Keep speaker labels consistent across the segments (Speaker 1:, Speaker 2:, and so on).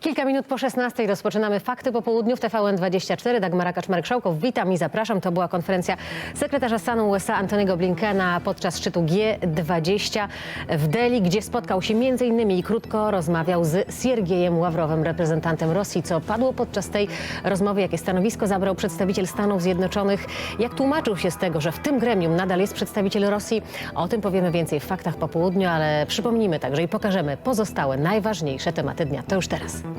Speaker 1: Kilka minut po 16 rozpoczynamy Fakty po południu w TVN24. Dagmara Kaczmarek-Szałkow, witam i zapraszam. To była konferencja sekretarza stanu USA Antoniego Blinkena podczas szczytu G20 w Delhi, gdzie spotkał się m.in. i krótko rozmawiał z Siergiejem Ławrowem, reprezentantem Rosji, co padło podczas tej rozmowy, jakie stanowisko zabrał przedstawiciel Stanów Zjednoczonych, jak tłumaczył się z tego, że w tym gremium nadal jest przedstawiciel Rosji. O tym powiemy więcej w Faktach po południu, ale przypomnimy także i pokażemy pozostałe najważniejsze tematy dnia. To już teraz.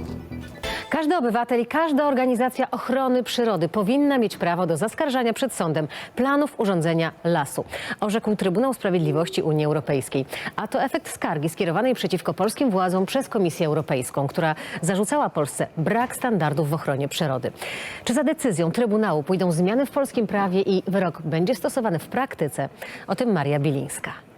Speaker 1: Każdy obywatel i każda organizacja ochrony przyrody powinna mieć prawo do zaskarżania przed sądem planów urządzenia lasu, orzekł Trybunał Sprawiedliwości Unii Europejskiej. A to efekt skargi skierowanej przeciwko polskim władzom przez Komisję Europejską, która zarzucała Polsce brak standardów w ochronie przyrody. Czy za decyzją Trybunału pójdą zmiany w polskim prawie i wyrok będzie stosowany w praktyce? O tym Maria Bilińska.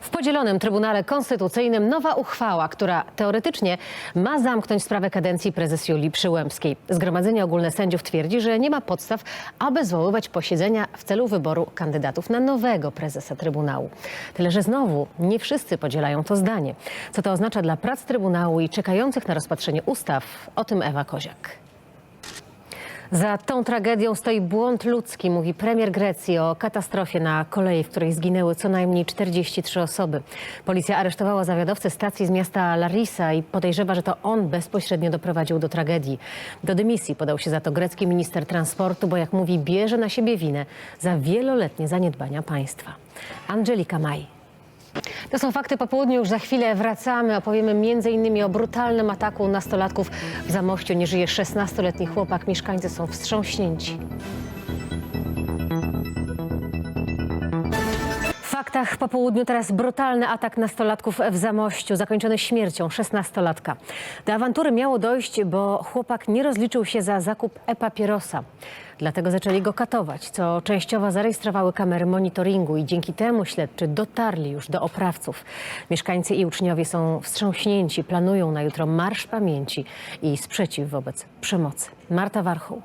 Speaker 1: W podzielonym Trybunale Konstytucyjnym nowa uchwała, która teoretycznie ma zamknąć sprawę kadencji prezes Julii Przyłębskiej. Zgromadzenie Ogólne Sędziów twierdzi, że nie ma podstaw, aby zwoływać posiedzenia w celu wyboru kandydatów na nowego prezesa Trybunału. Tyle, że znowu nie wszyscy podzielają to zdanie. Co to oznacza dla prac Trybunału i czekających na rozpatrzenie ustaw? O tym Ewa Koziak. Za tą tragedią stoi błąd ludzki, mówi premier Grecji o katastrofie na kolei, w której zginęły co najmniej 43 osoby. Policja aresztowała zawiadowcę stacji z miasta Larissa i podejrzewa, że to on bezpośrednio doprowadził do tragedii. Do dymisji podał się za to grecki minister transportu, bo jak mówi, bierze na siebie winę za wieloletnie zaniedbania państwa. Angelika Maj. To są fakty po południu. Już za chwilę wracamy. Opowiemy m.in. o brutalnym ataku nastolatków w Zamościu. Nie żyje 16-letni chłopak. Mieszkańcy są wstrząśnięci. Faktach po południu teraz brutalny atak nastolatków w Zamościu, zakończony śmiercią 16-latka. Do awantury miało dojść, bo chłopak nie rozliczył się za zakup e-papierosa. Dlatego zaczęli go katować, co częściowo zarejestrowały kamery monitoringu i dzięki temu śledczy dotarli już do oprawców. Mieszkańcy i uczniowie są wstrząśnięci, planują na jutro Marsz Pamięci i sprzeciw wobec przemocy. Marta Warchoł.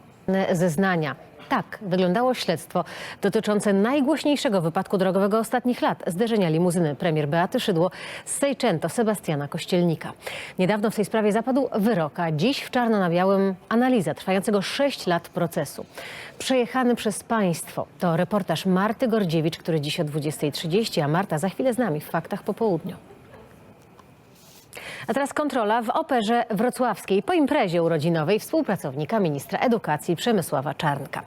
Speaker 1: Zeznania. Tak wyglądało śledztwo dotyczące najgłośniejszego wypadku drogowego ostatnich lat zderzenia limuzyny premier Beaty Szydło z Seicento Sebastiana Kościelnika. Niedawno w tej sprawie zapadł wyrok, a dziś w czarno na białym analiza trwającego 6 lat procesu. Przejechany przez państwo to reportaż Marty Gordziewicz, który dziś o 20.30, a Marta za chwilę z nami w Faktach po południu. A teraz kontrola w Operze Wrocławskiej po imprezie urodzinowej współpracownika ministra edukacji Przemysława Czarnka.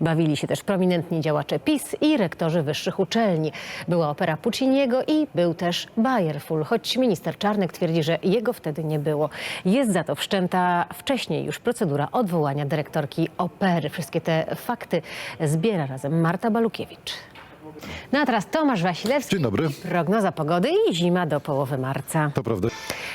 Speaker 1: Bawili się też prominentni działacze PiS i rektorzy wyższych uczelni. Była opera Pucciniego i był też Bayerful, choć minister Czarnek twierdzi, że jego wtedy nie było. Jest za to wszczęta wcześniej już procedura odwołania dyrektorki opery. Wszystkie te fakty zbiera razem Marta Balukiewicz. No a teraz Tomasz Wasilewski.
Speaker 2: Dzień dobry.
Speaker 1: Prognoza pogody i zima do połowy marca.
Speaker 2: To prawda.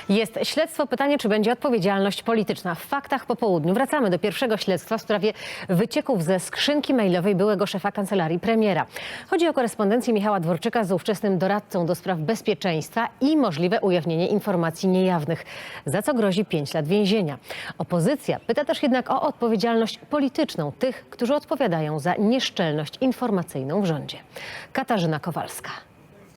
Speaker 1: Jest śledztwo. Pytanie, czy będzie odpowiedzialność polityczna. W faktach po południu wracamy do pierwszego śledztwa w sprawie wycieków ze skrzynki mailowej byłego szefa kancelarii premiera. Chodzi o korespondencję Michała Dworczyka z ówczesnym doradcą do spraw bezpieczeństwa i możliwe ujawnienie informacji niejawnych, za co grozi 5 lat więzienia. Opozycja pyta też jednak o odpowiedzialność polityczną tych, którzy odpowiadają za nieszczelność informacyjną w rządzie. Katarzyna Kowalska.